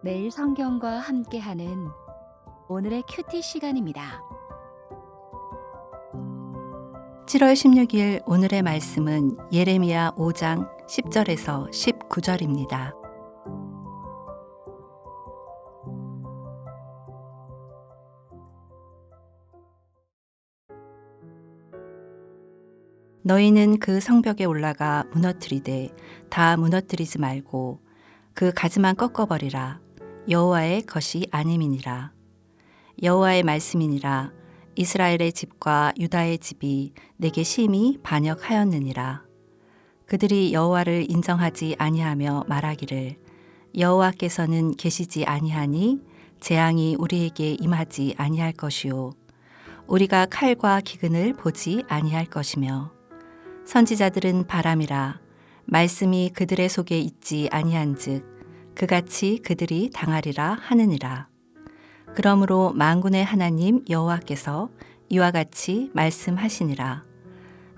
매일 성경과 함께하는 오늘의 큐티 시간입니다. 7월 16일 오늘의 말씀은 예레미야 5장 10절에서 19절입니다. 너희는 그 성벽에 올라가 무너뜨리되 다 무너뜨리지 말고 그 가지만 꺾어버리라 여호와의 것이 아님이니라. 여호와의 말씀이니라. 이스라엘의 집과 유다의 집이 내게 심히 반역하였느니라. 그들이 여호와를 인정하지 아니하며 말하기를 여호와께서는 계시지 아니하니 재앙이 우리에게 임하지 아니할 것이요. 우리가 칼과 기근을 보지 아니할 것이며 선지자들은 바람이라. 말씀이 그들의 속에 있지 아니한즉 그같이 그들이 당하리라 하느니라. 그러므로 만군의 하나님 여호와께서 이와 같이 말씀하시니라.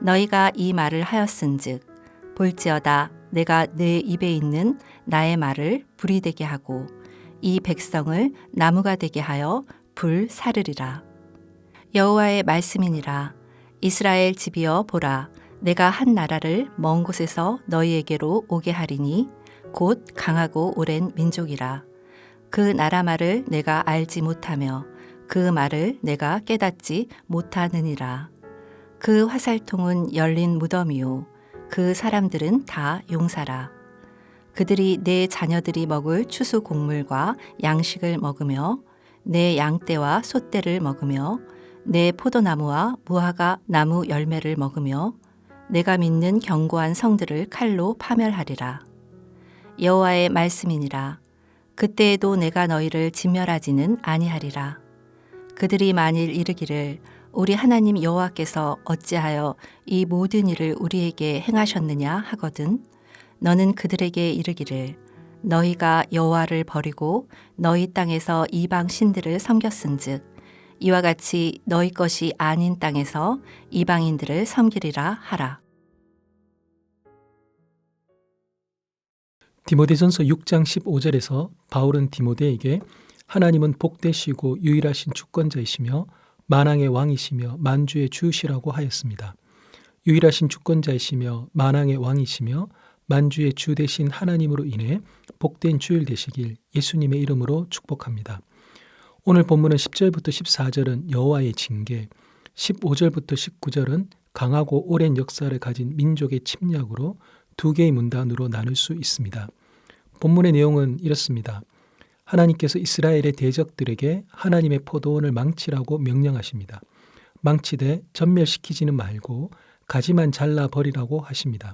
너희가 이 말을 하였은즉 볼지어다 내가 내 입에 있는 나의 말을 불이 되게 하고 이 백성을 나무가 되게 하여 불 사르리라. 여호와의 말씀이니라. 이스라엘 집이여 보라 내가 한 나라를 먼 곳에서 너희에게로 오게 하리니 곧 강하고 오랜 민족이라. 그 나라 말을 내가 알지 못하며 그 말을 내가 깨닫지 못하느니라. 그 화살통은 열린 무덤이요. 그 사람들은 다 용사라. 그들이 내 자녀들이 먹을 추수 곡물과 양식을 먹으며 내 양떼와 소떼를 먹으며 내 포도나무와 무화과 나무 열매를 먹으며 내가 믿는 견고한 성들을 칼로 파멸하리라. 여호와의 말씀이니라. 그때에도 내가 너희를 진멸하지는 아니하리라. 그들이 만일 이르기를 우리 하나님 여호와께서 어찌하여 이 모든 일을 우리에게 행하셨느냐 하거든 너는 그들에게 이르기를 너희가 여호와를 버리고 너희 땅에서 이방 신들을 섬겼은즉 이와 같이 너희 것이 아닌 땅에서 이방인들을 섬기리라 하라. 디모데전서 6장 15절에서 바울은 디모데에게 하나님은 복되시고 유일하신 주권자이시며 만왕의 왕이시며 만주의 주시라고 하였습니다. 유일하신 주권자이시며 만왕의 왕이시며 만주의 주 되신 하나님으로 인해 복된 주일 되시길 예수님의 이름으로 축복합니다. 오늘 본문은 10절부터 14절은 여호와의 징계, 15절부터 19절은 강하고 오랜 역사를 가진 민족의 침략으로 두 개의 문단으로 나눌 수 있습니다. 본문의 내용은 이렇습니다. 하나님께서 이스라엘의 대적들에게 하나님의 포도원을 망치라고 명령하십니다. 망치되 전멸시키지는 말고 가지만 잘라 버리라고 하십니다.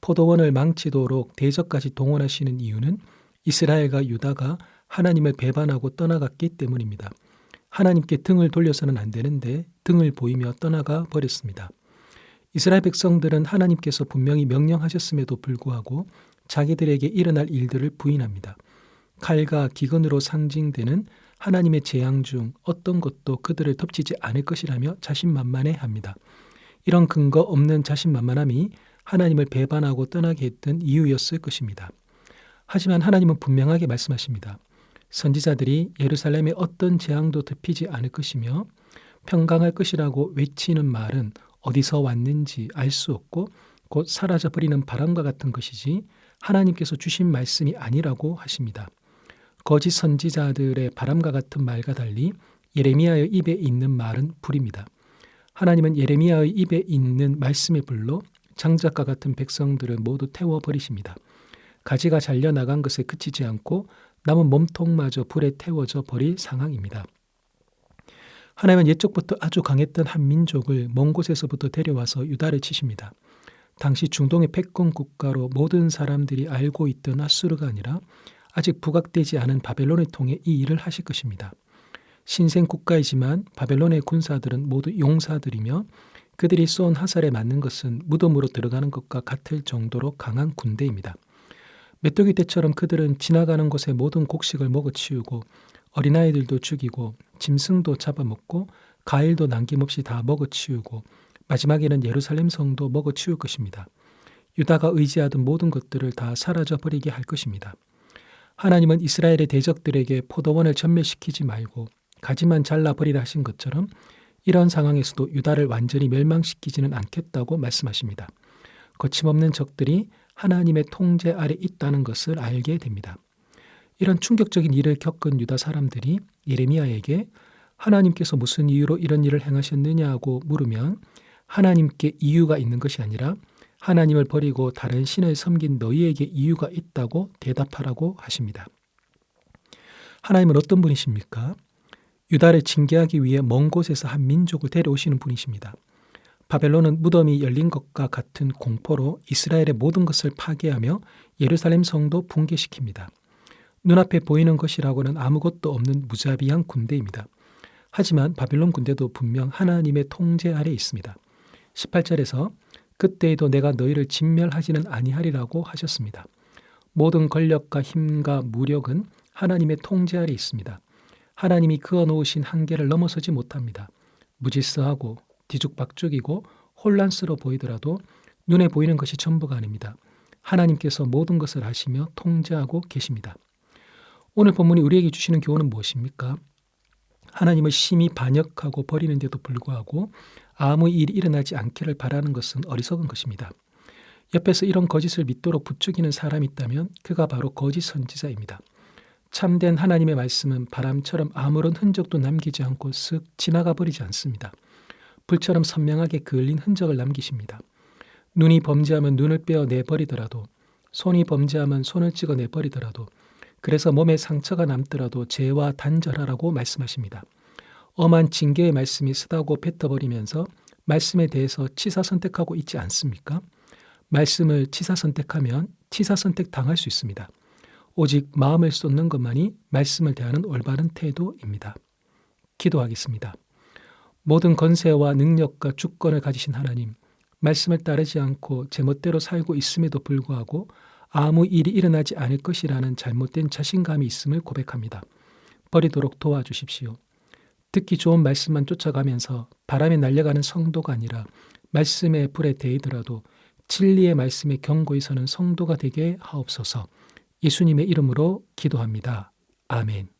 포도원을 망치도록 대적까지 동원하시는 이유는 이스라엘과 유다가 하나님을 배반하고 떠나갔기 때문입니다. 하나님께 등을 돌려서는 안 되는데 등을 보이며 떠나가 버렸습니다. 이스라엘 백성들은 하나님께서 분명히 명령하셨음에도 불구하고 자기들에게 일어날 일들을 부인합니다. 칼과 기근으로 상징되는 하나님의 재앙 중 어떤 것도 그들을 덮치지 않을 것이라며 자신만만해 합니다. 이런 근거 없는 자신만만함이 하나님을 배반하고 떠나게 했던 이유였을 것입니다. 하지만 하나님은 분명하게 말씀하십니다. 선지자들이 예루살렘에 어떤 재앙도 덮이지 않을 것이며 평강할 것이라고 외치는 말은 어디서 왔는지 알 수 없고 곧 사라져 버리는 바람과 같은 것이지 하나님께서 주신 말씀이 아니라고 하십니다. 거짓 선지자들의 바람과 같은 말과 달리 예레미야의 입에 있는 말은 불입니다. 하나님은 예레미야의 입에 있는 말씀의 불로 장작과 같은 백성들을 모두 태워 버리십니다. 가지가 잘려 나간 것에 그치지 않고 남은 몸통마저 불에 태워져 버릴 상황입니다. 하나님은 옛적부터 아주 강했던 한 민족을 먼 곳에서부터 데려와서 유다를 치십니다. 당시 중동의 패권 국가로 모든 사람들이 알고 있던 아수르가 아니라 아직 부각되지 않은 바벨론을 통해 이 일을 하실 것입니다. 신생 국가이지만 바벨론의 군사들은 모두 용사들이며 그들이 쏜 화살에 맞는 것은 무덤으로 들어가는 것과 같을 정도로 강한 군대입니다. 메뚜기 때처럼 그들은 지나가는 곳의 모든 곡식을 먹어치우고 어린아이들도 죽이고 짐승도 잡아먹고 가일도 남김없이 다 먹어치우고 마지막에는 예루살렘 성도 먹어 치울 것입니다. 유다가 의지하던 모든 것들을 다 사라져 버리게 할 것입니다. 하나님은 이스라엘의 대적들에게 포도원을 전멸시키지 말고 가지만 잘라 버리라 하신 것처럼 이런 상황에서도 유다를 완전히 멸망시키지는 않겠다고 말씀하십니다. 거침없는 적들이 하나님의 통제 아래 있다는 것을 알게 됩니다. 이런 충격적인 일을 겪은 유다 사람들이 예레미야에게 하나님께서 무슨 이유로 이런 일을 행하셨느냐고 물으면 하나님께 이유가 있는 것이 아니라 하나님을 버리고 다른 신을 섬긴 너희에게 이유가 있다고 대답하라고 하십니다. 하나님은 어떤 분이십니까? 유다를 징계하기 위해 먼 곳에서 한 민족을 데려오시는 분이십니다. 바벨론은 무덤이 열린 것과 같은 공포로 이스라엘의 모든 것을 파괴하며 예루살렘 성도 붕괴시킵니다. 눈앞에 보이는 것이라고는 아무것도 없는 무자비한 군대입니다. 하지만 바빌론 군대도 분명 하나님의 통제 아래 있습니다. 18절에서 그때에도 내가 너희를 진멸하지는 아니하리라고 하셨습니다. 모든 권력과 힘과 무력은 하나님의 통제 아래 있습니다. 하나님이 그어 놓으신 한계를 넘어서지 못합니다. 무질서하고 뒤죽박죽이고 혼란스러워 보이더라도 눈에 보이는 것이 전부가 아닙니다. 하나님께서 모든 것을 아시며 통제하고 계십니다. 오늘 본문이 우리에게 주시는 교훈은 무엇입니까? 하나님을 심히 반역하고 버리는데도 불구하고 아무 일이 일어나지 않기를 바라는 것은 어리석은 것입니다. 옆에서 이런 거짓을 믿도록 부추기는 사람이 있다면 그가 바로 거짓 선지자입니다. 참된 하나님의 말씀은 바람처럼 아무런 흔적도 남기지 않고 쓱 지나가 버리지 않습니다. 불처럼 선명하게 그을린 흔적을 남기십니다. 눈이 범죄하면 눈을 빼어 내버리더라도 손이 범죄하면 손을 찍어 내버리더라도 그래서 몸에 상처가 남더라도 죄와 단절하라고 말씀하십니다. 엄한 징계의 말씀이 쓰다고 뱉어버리면서 말씀에 대해서 치사 선택하고 있지 않습니까? 말씀을 치사 선택하면 치사 선택 당할 수 있습니다. 오직 마음을 쏟는 것만이 말씀을 대하는 올바른 태도입니다. 기도하겠습니다. 모든 건세와 능력과 주권을 가지신 하나님, 말씀을 따르지 않고 제멋대로 살고 있음에도 불구하고 아무 일이 일어나지 않을 것이라는 잘못된 자신감이 있음을 고백합니다. 버리도록 도와주십시오. 듣기 좋은 말씀만 쫓아가면서 바람에 날려가는 성도가 아니라 말씀의 불에 데이더라도 진리의 말씀에 경고히 서는 성도가 되게 하옵소서. 예수님의 이름으로 기도합니다. 아멘.